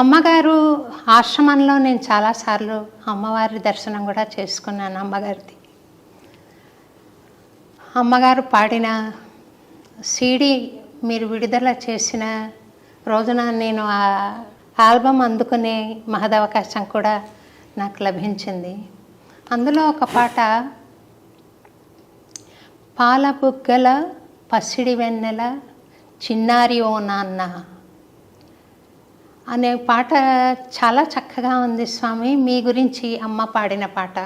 అమ్మగారు ఆశ్రమంలో నేను చాలాసార్లు అమ్మవారి దర్శనం కూడా చేసుకున్నాను అమ్మగారిది. అమ్మగారు పాడిన సీడీ మీరు విడుదల చేసిన రోజున నేను ఆ ఆల్బమ్ అందుకునే మహదవకాశం కూడా నాకు లభించింది. అందులో ఒక పాట పాల బుగ్గల పసిడి వెన్నెల చిన్నారి ఓ నాన్న అనే పాట చాలా చక్కగా ఉంది స్వామి మీ గురించి అమ్మ పాడిన పాట.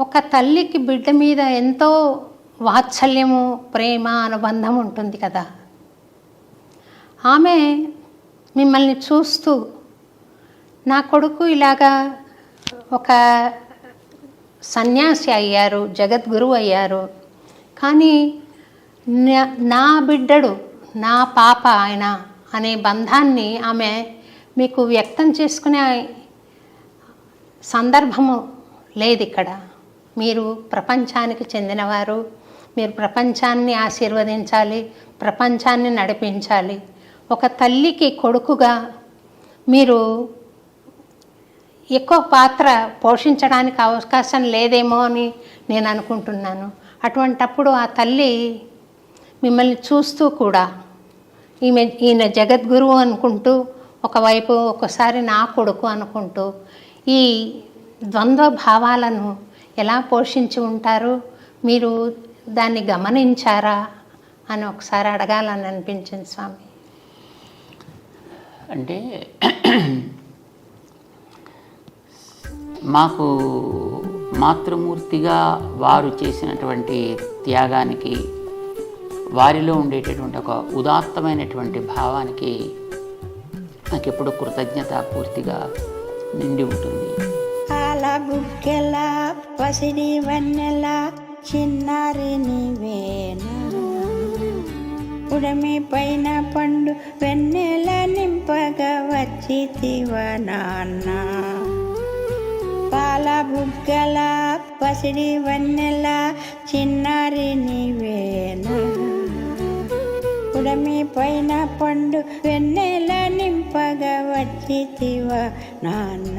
ఒక తల్లికి బిడ్డ మీద ఎంతో వాత్సల్యము ప్రేమ అనుబంధం ఉంటుంది కదా. ఆమె మిమ్మల్ని చూస్తూ నా కొడుకు ఇలాగా ఒక సన్యాసి అయ్యారు జగద్గురువు అయ్యారు. కానీ నా- నా బిడ్డడు నా పాప ఆయన అనే బంధాన్ని ఆమె మీకు వ్యక్తం చేసుకునే సందర్భము లేదు ఇక్కడ. మీరు ప్రపంచానికి చెందినవారు. మీరు ప్రపంచాన్ని ఆశీర్వదించాలి. ప్రపంచాన్ని నడిపించాలి. ఒక తల్లికి కొడుకుగా మీరు ఎక్కువ పాత్ర పోషించడానికి అవకాశం లేదేమో అని నేను అనుకుంటున్నాను. అటువంటప్పుడు ఆ తల్లి మిమ్మల్ని చూస్తూ కూడా ఈమె ఈయన జగద్గురువు అనుకుంటూ ఒకవైపు ఒకసారి నా కొడుకు అనుకుంటూ ఈ ద్వంద్వ భావాలను ఎలా పోషించి ఉంటారు? మీరు దాన్ని గమనించారా? అని ఒకసారి అడగాలని అనిపించింది స్వామి. అంటే మాకు మాతృమూర్తిగా వారు చేసినటువంటి త్యాగానికి వారిలో ఉండేటటువంటి ఒక ఉదాత్తమైనటువంటి భావానికి నాకు ఎప్పుడు కృతజ్ఞత పూర్తిగా నిండి ఉంటుంది. పాల బుగ్గెల పసిడి వన్నెల చిన్నారి నీవేనా? ఉడమి పైన పండు వెన్నెల నింపగా వచ్చితివ నాన్న? పాల బుగ్గల పసిడి వన్నెల చిన్నారి నీవేనా? ఉడమి పైన పండు వెన్నెల నింపగా వచ్చితివా నాన్న.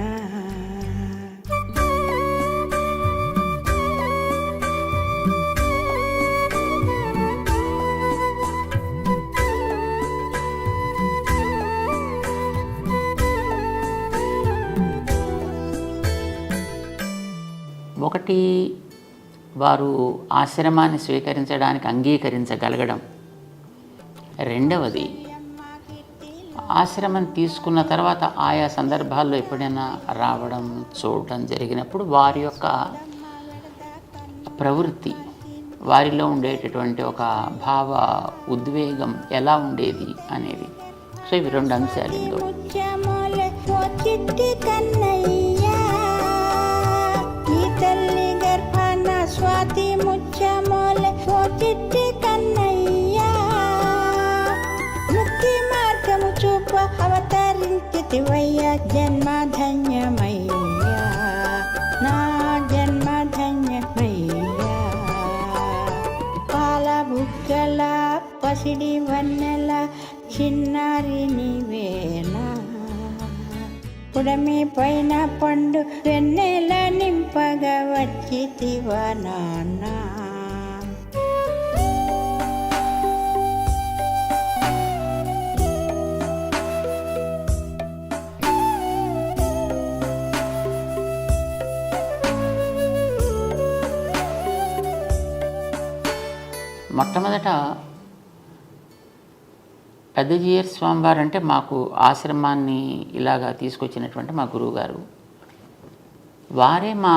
ఒకటి వారు ఆశ్రమాన్ని స్వీకరించడానికి అంగీకరించగలగడం. రెండవది ఆశ్రమం తీసుకున్న తర్వాత ఆయా సందర్భాల్లో ఎప్పుడైనా రావడం చూడడం జరిగినప్పుడు వారి యొక్క ప్రవృత్తి వారిలో ఉండేటటువంటి ఒక భావ ఉద్వేగం ఎలా ఉండేది అనేది. సో ఇవి రెండు అంశాలు ఇందులో. అవతరించితివయ్య జన్మ ధన్యమయ్యా నా జన్మ ధన్యమయ్యా పాల బుగ్గల పసిడి వన్నెల చిన్నారి నీవేనా పుడమి పైన పండు వెన్నెల నింపగా వచ్చితివ నాన్న మొట్టమొదట పెద్దజీయర్ స్వామివారు అంటే మాకు ఆశ్రమాన్ని ఇలాగా తీసుకొచ్చినటువంటి మా గురువుగారు. వారే మా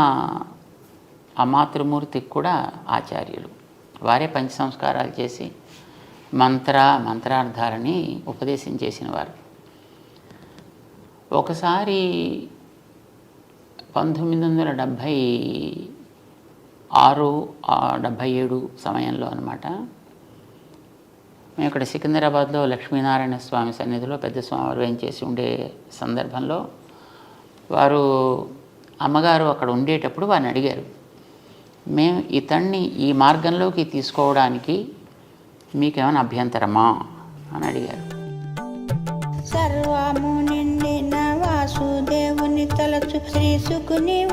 అమాతృమూర్తికి కూడా ఆచార్యులు. వారే పంచ సంస్కారాలు చేసి మంత్ర మంత్రార్థాలని ఉపదేశం చేసిన వారు. ఒకసారి పంతొమ్మిది వందల డెబ్భై ఆరు డెబ్భై ఏడు సమయంలో అనమాట మేము ఇక్కడ సికింద్రాబాద్లో లక్ష్మీనారాయణ స్వామి సన్నిధిలో పెద్ద స్వామివారు ఏం చేసి ఉండే సందర్భంలో వారు అమ్మగారు అక్కడ ఉండేటప్పుడు వారిని అడిగారు మేము ఇతన్ని ఈ మార్గంలోకి తీసుకోవడానికి మీకేమైనా అభ్యంతరమా? అని అడిగారు. సర్వము నిండిన వాసుదేవుని తలచు శ్రీ సుకుని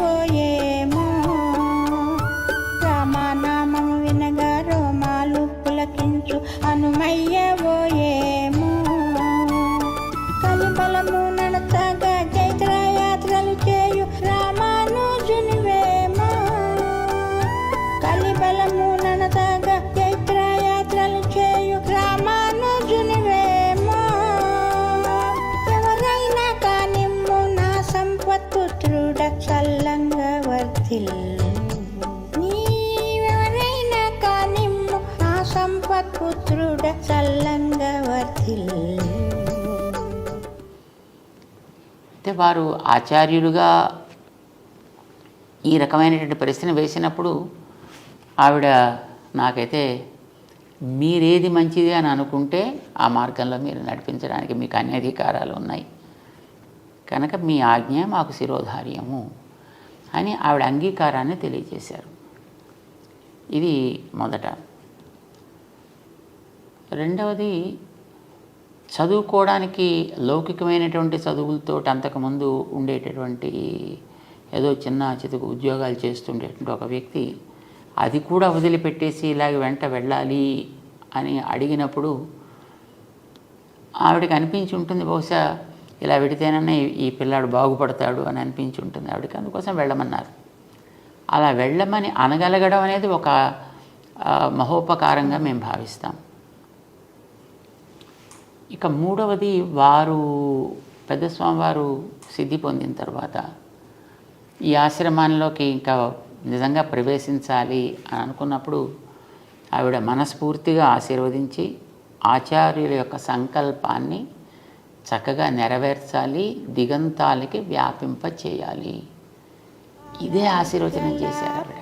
సంపత్పుత్రుడ చల్లంగా అయితే వారు ఆచార్యులుగా ఈ రకమైనటువంటి ప్రశ్న వేసినప్పుడు ఆవిడ నాకైతే మీరేది మంచిది అని అనుకుంటే ఆ మార్గంలో మీరు నడిపించడానికి మీకు అన్ని అధికారాలు ఉన్నాయి. కనుక మీ ఆజ్ఞ మాకు శిరోధార్యము అని ఆవిడ అంగీకారాన్ని తెలియజేశారు. ఇది మొదట. రెండవది చదువుకోవడానికి లౌకికమైనటువంటి చదువులతో అంతకుముందు ఉండేటటువంటి ఏదో చిన్న చితుకు ఉద్యోగాలు చేస్తుండేటువంటి ఒక వ్యక్తి అది కూడా వదిలిపెట్టేసి ఇలాగ వెంట వెళ్ళాలి అని అడిగినప్పుడు ఆవిడకి అనిపించి ఉంటుంది బహుశా ఇలా వెడితేనన్నా ఈ- పిల్లాడు బాగుపడతాడు అని అనిపించి ఉంటుంది ఆవిడకి. అందుకోసం వెళ్ళమన్నారు. అలా వెళ్ళమని అనగలగడం అనేది ఒక మహోపకారంగా మేము భావిస్తాం. ఇక మూడవది వారు పెద్ద స్వామివారు సిద్ధి పొందిన తర్వాత ఈ ఆశ్రమాల్లోకి ఇంకా నిజంగా ప్రవేశించాలి అని అనుకున్నప్పుడు ఆవిడ మనస్ఫూర్తిగా ఆశీర్వదించి ఆచార్యుల యొక్క సంకల్పాన్ని చక్కగా నెరవేర్చాలి దిగంతాలకి వ్యాపింప చేయాలి. ఇదే ఆశీర్వచనం చేశారు ఆవిడ.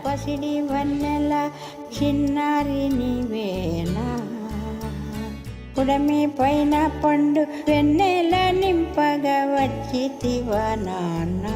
పుడమి పైన పండు వెన్నెల నింపగా వచ్చితివా నాన్నా?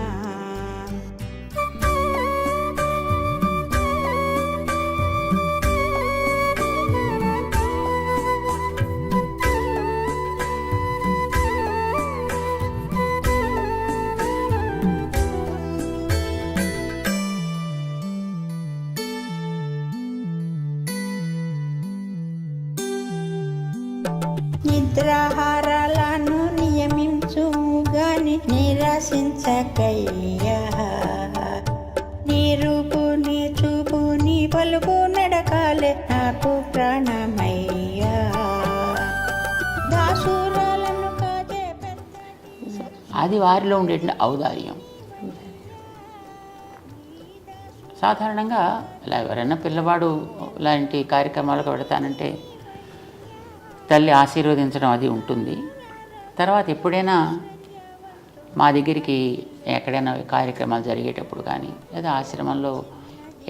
నిద్రాహారాలను నియమించుగాని నిరసించకయ్యా నీ రూపు నీ చూపు నీ పలుకు నడకాలే నాకు ప్రాణమయ్యా. దాసురాలను కాదే అది వారిలో ఉండేటువంటి ఔదార్యం. సాధారణంగా ఇలా ఎవరైనా పిల్లవాడు లాంటి కార్యక్రమాలకు పెడతానంటే తల్లి ఆశీర్వదించడం అది ఉంటుంది. తర్వాత ఎప్పుడైనా మా దగ్గరికి ఎక్కడైనా కార్యక్రమాలు జరిగేటప్పుడు కానీ లేదా ఆశ్రమంలో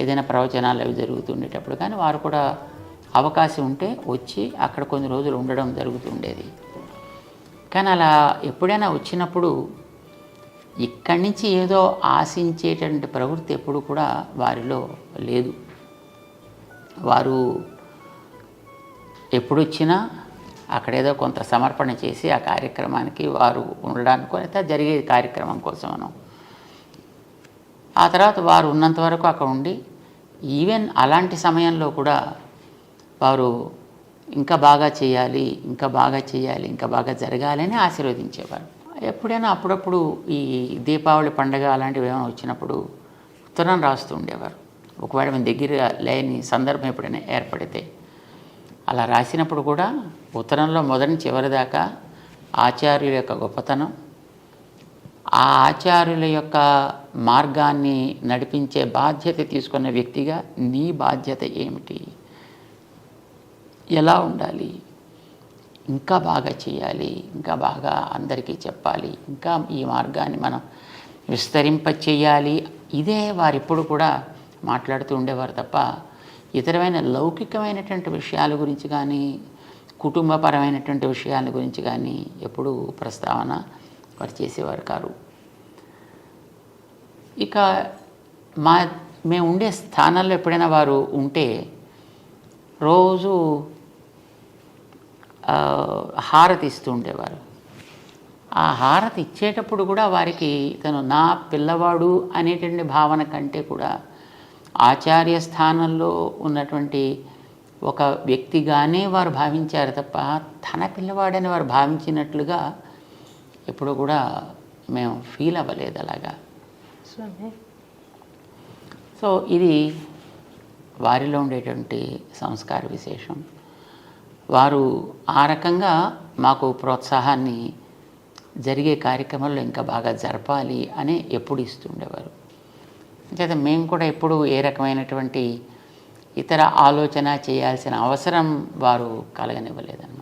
ఏదైనా ప్రవచనాలు అవి జరుగుతుండేటప్పుడు కానీ వారు కూడా అవకాశం ఉంటే వచ్చి అక్కడ కొన్ని రోజులు ఉండడం జరుగుతుండేది. కానీ అలా ఎప్పుడైనా వచ్చినప్పుడు ఇక్కడి నుంచి ఏదో ఆశించేటువంటి ప్రవృత్తి ఎప్పుడు కూడా వారిలో లేదు. వారు ఎప్పుడు వచ్చినా అక్కడేదో కొంత సమర్పణ చేసి ఆ కార్యక్రమానికి వారు ఉండడానికి అయితే జరిగే కార్యక్రమం కోసమను ఆ తర్వాత వారు ఉన్నంత వరకు అక్కడ ఉండి ఈవెన్ అలాంటి సమయంలో కూడా వారు ఇంకా బాగా చేయాలి ఇంకా బాగా చేయాలి ఇంకా బాగా జరగాలని ఆశీర్వదించేవారు. ఎప్పుడైనా అప్పుడప్పుడు ఈ దీపావళి పండగ అలాంటివి ఏమైనా వచ్చినప్పుడు ఉత్తరం రాస్తూ ఉండేవారు. ఒకవేళ మీ దగ్గర లేని సందర్భం ఎప్పుడైనా ఏర్పడితే అలా రాసినప్పుడు కూడా ఉత్తరంలో మొదటి చివరి దాకా ఆచార్యుల యొక్క గొప్పతనం ఆ ఆచార్యుల యొక్క మార్గాన్ని నడిపించే బాధ్యత తీసుకున్న వ్యక్తిగా నీ బాధ్యత ఏమిటి? ఎలా ఉండాలి? ఇంకా బాగా చేయాలి ఇంకా బాగా అందరికీ చెప్పాలి ఇంకా ఈ మార్గాన్ని మనం విస్తరింప చేయాలి ఇదే వారిప్పుడు కూడా మాట్లాడుతూ ఉండేవారు తప్ప ఇతరమైన లౌకికమైనటువంటి విషయాల గురించి కానీ కుటుంబపరమైనటువంటి విషయాల గురించి కానీ ఎప్పుడూ ప్రస్తావన వారు చేసేవారు కారు. ఇక మా మేము ఉండే స్థానాల్లో ఎప్పుడైనా వారు ఉంటే రోజు హారతి ఇస్తూ ఉండేవారు. ఆ హారతి ఇచ్చేటప్పుడు కూడా వారికి ఇతను నా పిల్లవాడు అనేటువంటి భావన కంటే కూడా ఆచార్య స్థానంలో ఉన్నటువంటి ఒక వ్యక్తిగానే వారు భావించారు తప్ప తన పిల్లవాడని వారు భావించినట్లుగా ఎప్పుడు కూడా మేము ఫీల్ అవ్వలేదు అలాగా. సో ఇది వారిలో ఉండేటువంటి సంస్కార విశేషం. వారు ఆ రకంగా మాకు ప్రోత్సాహాన్ని జరిగే కార్యక్రమాల్లో ఇంకా బాగా జరపాలి అని ఎప్పుడు ఇస్తుండేవారు. అంచేత మేము కూడా ఎప్పుడు ఏ రకమైనటువంటి ఇతర ఆలోచన చేయాల్సిన అవసరం వారు కలగనివ్వలేదన్నమాట.